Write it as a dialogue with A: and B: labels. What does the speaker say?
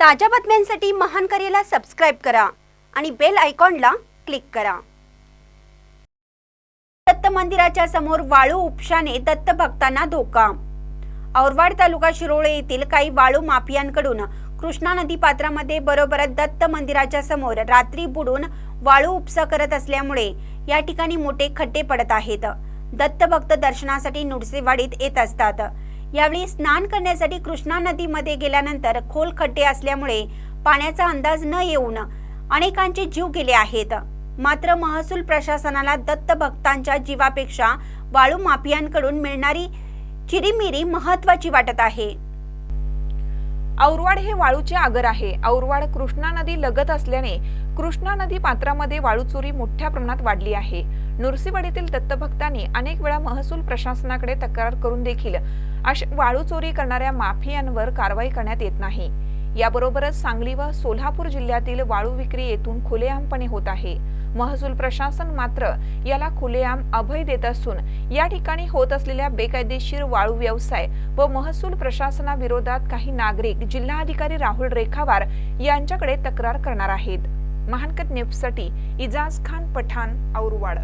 A: ताज्या बातम्यांसाठी महान करेला सबस्क्राईब करा आणि बेल आयकॉनला क्लिक करा. दत्त मंदिराच्या समोर वाळू उपशाने दत्त भक्तांना धोका. औरवाड तालुका शिरोळे येथील काही वाळू माफियांकडून कृष्णा नदी पात्रामध्ये बरोबरच दत्त मंदिराच्या समोर रात्री बुडून वाळू उपसा करत असल्यामुळे या ठिकाणी मोठे खड्डे पडत आहेत. दत्त भक्त दर्शनासाठी नुडसेवाडीत येत असतात. यावेळी स्नान करण्यासाठी कृष्णा नदीमध्ये गेल्यानंतर खोल खड्डे असल्यामुळे पाण्याचा अंदाज न येऊन अनेकांचे जीव गेले आहेत. मात्र महसूल प्रशासनाला दत्त भक्तांच्या जीवापेक्षा वाळू माफियांकडून मिळणारी चिरीमिरी महत्वाची वाटत आहे.
B: औरवाड हे वाळूचे आगर आहे. औरवाड कृष्णा नदी लगत असल्याने कृष्णा नदी पात्रामध्ये वाळू चोरी मोठ्या प्रमाणात वाढली आहे. नुरसीवाडीतील दत्तभक्तांनी अनेक वेळा महसूल प्रशासनाकडे तक्रार करून देखील अशा वाळू चोरी करणाऱ्या माफियांवर कारवाई करण्यात येत नाही. याबरोबरच सांगली व सोलापूर जिल्ह्यातील वाळू विक्री येथून खुलेआमपणे होत आहे. महसूल प्रशासन मात्र याला खुलेआम अभय देत असून या ठिकाणी होत असलेल्या बेकायदेशीर वाळू व्यवसाय व महसूल प्रशासनाविरोधात काही नागरिक जिल्हाधिकारी राहुल रेखावार यांच्याकडे तक्रार करणार आहेत. महानकत न्यूजसाठी इजाज खान पठाण औरवाड.